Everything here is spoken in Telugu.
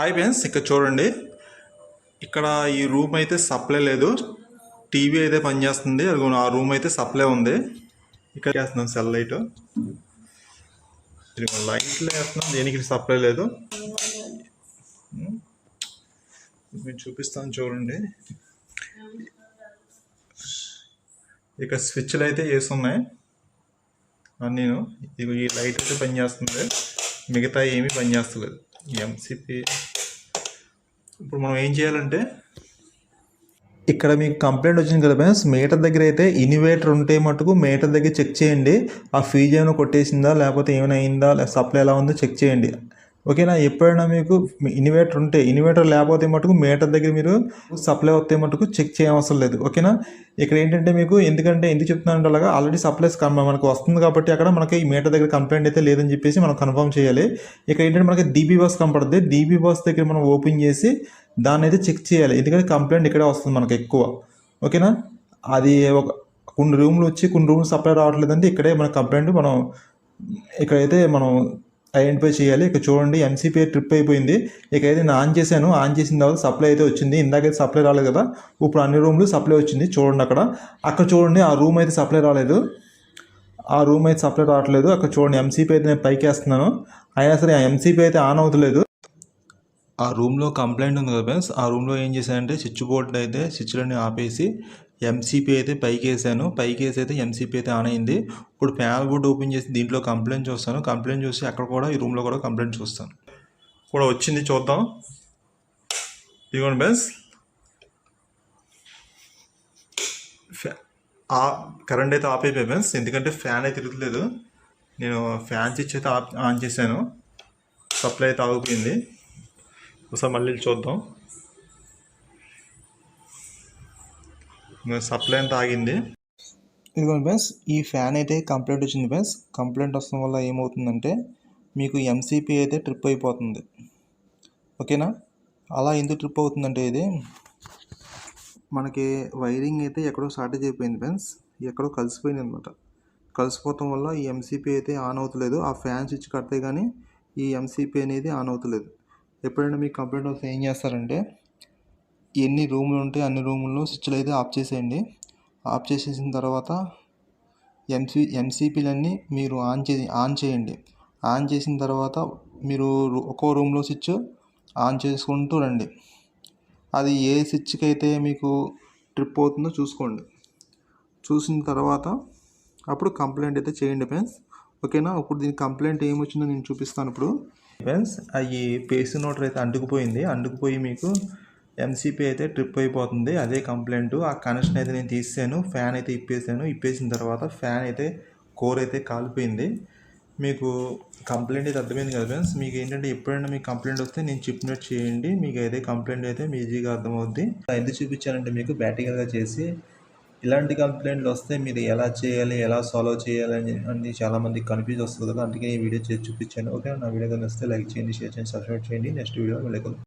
హాయ్ ఫ్రెండ్స్ ఇక్కడ చూడండి. ఇక్కడ ఈ రూమ్ అయితే సప్లై లేదు. టీవీ అయితే పనిచేస్తుంది. అది ఆ రూమ్ అయితే సప్లై ఉంది. ఇక్కడ వేస్తున్నాం సెల్ లైట్. లైట్లు వేస్తున్నాం. దేనికి సప్లై లేదు. మేము చూపిస్తాను చూడండి. ఇక స్విచ్లు అయితే వేస్తున్నాయి. నేను ఈ లైట్ అయితే పనిచేస్తుంది. మిగతా ఏమీ పనిచేస్తలేదు. ఎంసీపీ ఇప్పుడు మనం ఏం చేయాలంటే ఇక్కడ మీకు కంప్లైంట్ వచ్చింది కదా ఫ్రెండ్స్ మీటర్ దగ్గర అయితే ఇన్వేటర్ ఉంటే మటుకు మీటర్ దగ్గర చెక్ చేయండి. ఆ ఫీజు ఏమైనా కొట్టేసిందా లేకపోతే ఏమైనా అయిందా సప్లై ఎలా ఉందో చెక్ చేయండి. ఓకేనా? ఎప్పుడైనా మీకు ఇన్వేటర్ ఉంటే ఇన్వేటర్ లేకపోతే మటుకు మీటర్ దగ్గర మీరు సప్లై వస్తే మటుకు చెక్ చేయవసరం లేదు. ఓకేనా? ఇక్కడ ఏంటంటే మీకు ఎందుకంటే ఎందుకు చెప్తున్నానంటే అలాగా ఆల్రెడీ సప్లైస్ మనకు వస్తుంది కాబట్టి అక్కడ మనకి ఈ మీటర్ దగ్గర కంప్లైంట్ అయితే లేదని చెప్పేసి మనం కన్ఫర్మ్ చేయాలి. ఇక్కడ ఏంటంటే మనకి డీబీ బస్ కనపడుతుంది డీబీ బస్ దగ్గర మనం ఓపెన్ చేసి దాన్ని అయితే చెక్ చేయాలి. ఎందుకంటే కంప్లైంట్ ఇక్కడే వస్తుంది మనకు ఎక్కువ. ఓకేనా? అది ఒక కొన్ని రూమ్లు వచ్చి కొన్ని రూమ్లు సప్లై రావట్లేదంటే ఇక్కడే మన కంప్లైంట్ మనం ఇక్కడైతే మనం ఐడెంటిఫై చేయాలి. ఇక్కడ చూడండి ఎంసీపీఐ ట్రిప్ అయిపోయింది. ఇక అయితే నేను ఆన్ చేశాను. ఆన్ చేసిన తర్వాత సప్లై అయితే వచ్చింది. ఇందాకైతే సప్లై రాలేదు కదా. ఇప్పుడు అన్ని రూమ్లు సప్లై వచ్చింది. చూడండి అక్కడ. అక్కడ చూడండి ఆ రూమ్ అయితే సప్లై రాలేదు. ఆ రూమ్ అయితే సప్లై రావట్లేదు. అక్కడ చూడండి ఎంసీపీ అయితే నేను పైకి వేస్తున్నాను. అయినా సరే ఆ ఎంసీపీ అయితే ఆన్ అవుతలేదు. ఆ రూమ్లో కంప్లైంట్ ఉంది కదా ఫ్రెండ్స్ ఆ రూమ్లో ఏం చేశానంటే స్విచ్ బోర్డు అయితే స్విచ్లన్నీ ఆపేసి ఎంసీపీ అయితే పైకి వేసాను పైకి వేసి అయితే ఎంసీపీ అయితే ఆన్ అయింది. ఇప్పుడు ప్యానల్ బోర్డు ఓపెన్ చేసి దీంట్లో కంప్లైంట్ చూస్తాను. కంప్లైంట్ చూసి అక్కడ కూడా ఈ రూమ్లో కూడా కంప్లైంట్ చూస్తాను. కూడా వచ్చింది చూద్దాం. ఇదిగోండి ఫ్రెండ్స్. ఆ కరెంట్ అయితే ఆఫ్ అయిపోయి ఫ్రెండ్స్. ఎందుకంటే ఫ్యాన్ అయితే తిరుగుతలేదు. నేను ఫ్యాన్ స్విచ్ అయితే ఆన్ చేశాను. సప్లై అయితే ఆగిపోయింది. ఒకసారి మళ్ళీ చూద్దాం. సప్లై అంతా ఆగింది? ఇదిగోండి ఫ్రెండ్స్ ఈ ఫ్యాన్ అయితే కంప్లైంట్ వచ్చింది ఫ్రెండ్స్. కంప్లైంట్ వస్తడం వల్ల ఏమవుతుందంటే మీకు ఎంసీపీ అయితే ట్రిప్ అయిపోతుంది. ఓకేనా? అలా ఎందుకు ట్రిప్ అవుతుందంటే ఇది మనకి వైరింగ్ అయితే ఎక్కడో షార్టేజ్ అయిపోయింది ఫ్రెండ్స్. ఎక్కడో కలిసిపోయింది అనమాట కలిసిపోవటం వల్ల ఈ ఎంసీపీ అయితే ఆన్ అవుతలేదు. ఆ ఫ్యాన్ స్విచ్ కడితే కానీ ఈ ఎంసీపీ అనేది ఆన్ అవుతలేదు. ఎప్పుడైనా మీకు కంప్లైంట్ వస్తే ఏం చేస్తారంటే ఎన్ని రూములు ఉంటే అన్ని రూముల్లో స్విచ్లు అయితే ఆఫ్ చేసేయండి. ఆఫ్ చేసేసిన తర్వాత ఎంసీ ఎంసీపీలన్నీ మీరు ఆన్ చే ఆన్ చేయండి. ఆన్ చేసిన తర్వాత మీరు ఒక్కో రూమ్లో స్విచ్ ఆన్ చేసుకుంటూ రండి. అది ఏ స్విచ్కి అయితే మీకు ట్రిప్ అవుతుందో చూసుకోండి. చూసిన తర్వాత అప్పుడు కంప్లైంట్ అయితే చేయండి ఫ్రెండ్స్. ఓకేనా? ఇప్పుడు దీని కంప్లైంట్ ఏమొచ్చిందో నేను చూపిస్తాను ఇప్పుడు. ఫ్రెండ్స్ అవి పేస్ నోటర్ అయితే అంటుకుపోయింది. అంటుకుపోయి మీకు ఎంసీపీ అయితే ట్రిప్ అయిపోతుంది. అదే కంప్లైంట్. ఆ కనెక్షన్ అయితే నేను తీసాను ఫ్యాన్ అయితే ఇప్పేసాను. ఇప్పేసిన తర్వాత ఫ్యాన్ అయితే కోర్ అయితే కాలిపోయింది. మీకు కంప్లైంట్ అయితే అర్థమైంది కదా ఫ్రెండ్స్ మీకు ఏంటంటే ఎప్పుడైనా మీకు కంప్లైంట్ వస్తే నేను చెప్పినట్టు చేయండి. మీకు అయితే కంప్లైంట్ అయితే మీ ఈజీగా అర్థమవుద్ది. ఎందుకు చూపించానంటే మీకు బ్యాటరీగా చేసి ఇలాంటి కంప్లైంట్లు వస్తే మీరు ఎలా చేయాలి ఎలా సాల్వ్ చేయాలి అని అని చాలామంది కన్ఫ్యూజ్ వస్తుంది కదా. అందుకే ఈ వీడియో చేసి చూపించాను. ఓకే నా వీడియో కానీ వస్తే లైక్ చేయండి షేర్ చేయండి సబ్స్క్రైబ్ చేయండి. Next video వెళ్ళగలరు